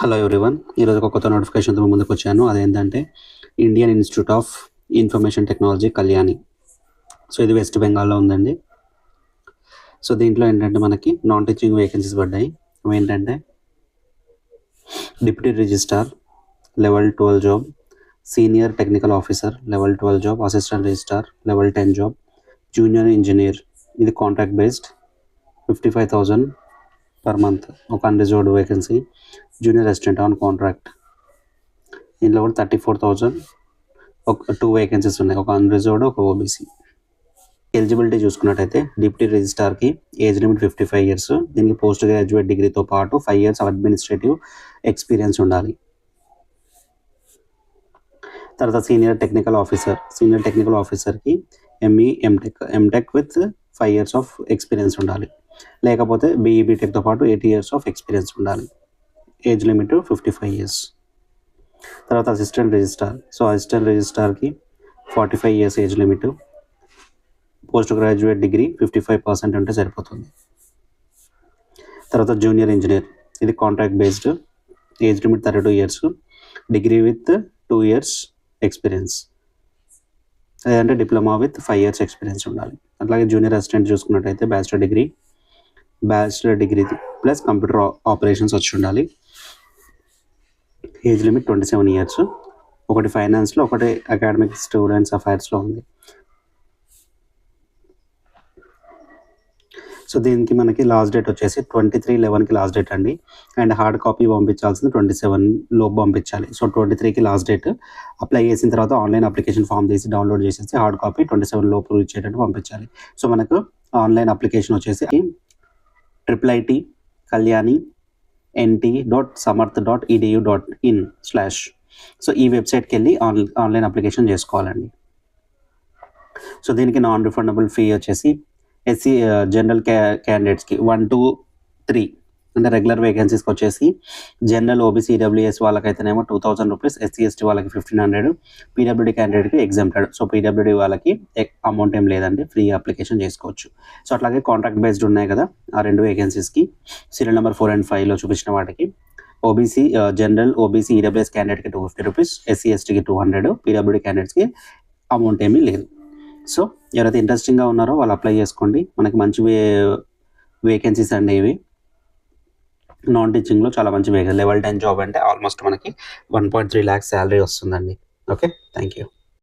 Hello everyone ఈరోజు ఒక కొత్త నోటిఫికేషన్తో ముందుకు వచ్చాను. అదేంటంటే Indian institute of information technology Kalyani so ఇది వెస్ట్ బెంగాల్లో ఉందండి. సో దీంట్లో ఏంటంటే మనకి నాన్ టీచింగ్ వేకెన్సీస్ పడ్డాయి. అవి ఏంటంటే deputy registrar level twelve job senior technical officer level twelve job assistant registrar level ten job junior engineer ఇది contract based fifty five thousand per month ఒక unreserved vacancy junior assistant on contract దీంట్లో కూడా thirty four thousand ఒక two vacancies ఉన్నాయి ఒక unreserved ఒక OBC eligibility చూసుకున్నట్టయితే deputy రిజిస్టార్కి age limit fifty five years దీనికి పోస్ట్ గ్రాడ్యుయేట్ డిగ్రీతో పాటు ఫైవ్ ఇయర్స్ అడ్మినిస్ట్రేటివ్ ఎక్స్పీరియన్స్ ఉండాలి. తర్వాత senior technical officer senior technical ఆఫీసర్కి ME MTech MTech with five years of experience ఉండాలి. లేకపోతే బీఈ బీటెక్తో పాటు ఎయిటీ ఇయర్స్ ఆఫ్ ఎక్స్పీరియన్స్ ఉండాలి. Age limit fifty five years తర్వాత assistant registrar so assistant రిజిస్ట్రార్కి forty five years age limit post graduate degree fifty five percent ఉంటే సరిపోతుంది. తర్వాత junior engineer ఇది contract based age limit thirty two years degree with two years experience లేదంటే diploma with five years experience ఉండాలి. అట్లాగే junior assistant చూసుకున్నట్టయితే bachelor degree bachelor degree plus computer operations వచ్చి ఉండాలి. Age limit twenty seven years ఒకటి ఫైనాన్స్లో ఒకటి academic students అఫైర్స్లో ఉంది. సో దీనికి మనకి లాస్ట్ డేట్ వచ్చేసి ట్వంటీ త్రీ లెవెన్కి లాస్ట్ డేట్ అండి. అండ్ హార్డ్ కాపీ పంపించాల్సింది ట్వంటీ సెవెన్ లోపు పంపించాలి. సో ట్వంటీ త్రీకి లాస్ట్ డేట్ అప్లై చేసిన తర్వాత ఆన్లైన్ అప్లికేషన్ ఫామ్ తీసి డౌన్లోడ్ చేసేసి హార్డ్ కాపీ ట్వంటీ సెవెన్ లోపు ఇచ్చేటట్టు పంపించాలి. సో మనకు ఆన్లైన్ అప్లికేషన్ వచ్చేసి triple IT Kalyani NT dot Samarth dot EDU dot in slash so ఈ వెబ్సైట్కి వెళ్ళి ఆన్ ఆన్లైన్ అప్లికేషన్ చేసుకోవాలండి. సో దీనికి నాన్ రిఫండబుల్ ఫీ వచ్చేసి ఎస్సీ జనరల్ క్యా క్యాండిడేట్స్కి వన్ టూ త్రీ అంటే రెగ్యులర్ వేకెన్సీస్కి వచ్చేసి general OBC WS వాళ్ళకైతేనేమో two thousand rupees SC ST వాళ్ళకి ఫిఫ్టీన్ హండ్రెడ్ పీడబ్ల్యూడీ క్యాండిడేట్కి ఎగ్జామ్టెడ్ సో పీడబ్ల్యూడీ వాళ్ళకి అమౌంట్ ఏం లేదండి ఫ్రీ అప్లికేషన్ చేసుకోవచ్చు. సో అట్లాగే కాంట్రాక్ట్ బేస్డ్ ఉన్నాయి కదా ఆ రెండు వేకెన్సీస్కి సీరియల్ నెంబర్ ఫోర్ అండ్ ఫైవ్లో చూపించిన వాటికి. ఓబీసీ జనరల్ ఓబీసీ ఈడబ్ల్యూఎస్ క్యాండిడేట్కి టూ ఫిఫ్టీ రూపీస్ ఎస్సీ ఎస్టీకి టూ హండ్రెడ్ పీడబ్ల్యూడీ క్యాండిడేట్స్కి అమౌంట్ ఏమీ లేదు. సో ఎవరైతే ఇంట్రెస్టింగ్గా ఉన్నారో వాళ్ళు అప్లై చేసుకోండి. మనకి మంచి వే వేకెన్సీస్ అండి ఇవి. నాన్ టీచింగ్లో చాలా మంచి వేగ లెవెల్ టెన్ జాబ్ అంటే ఆల్మోస్ట్ మనకి one point three lakhs salary వస్తుందండి. Okay thank you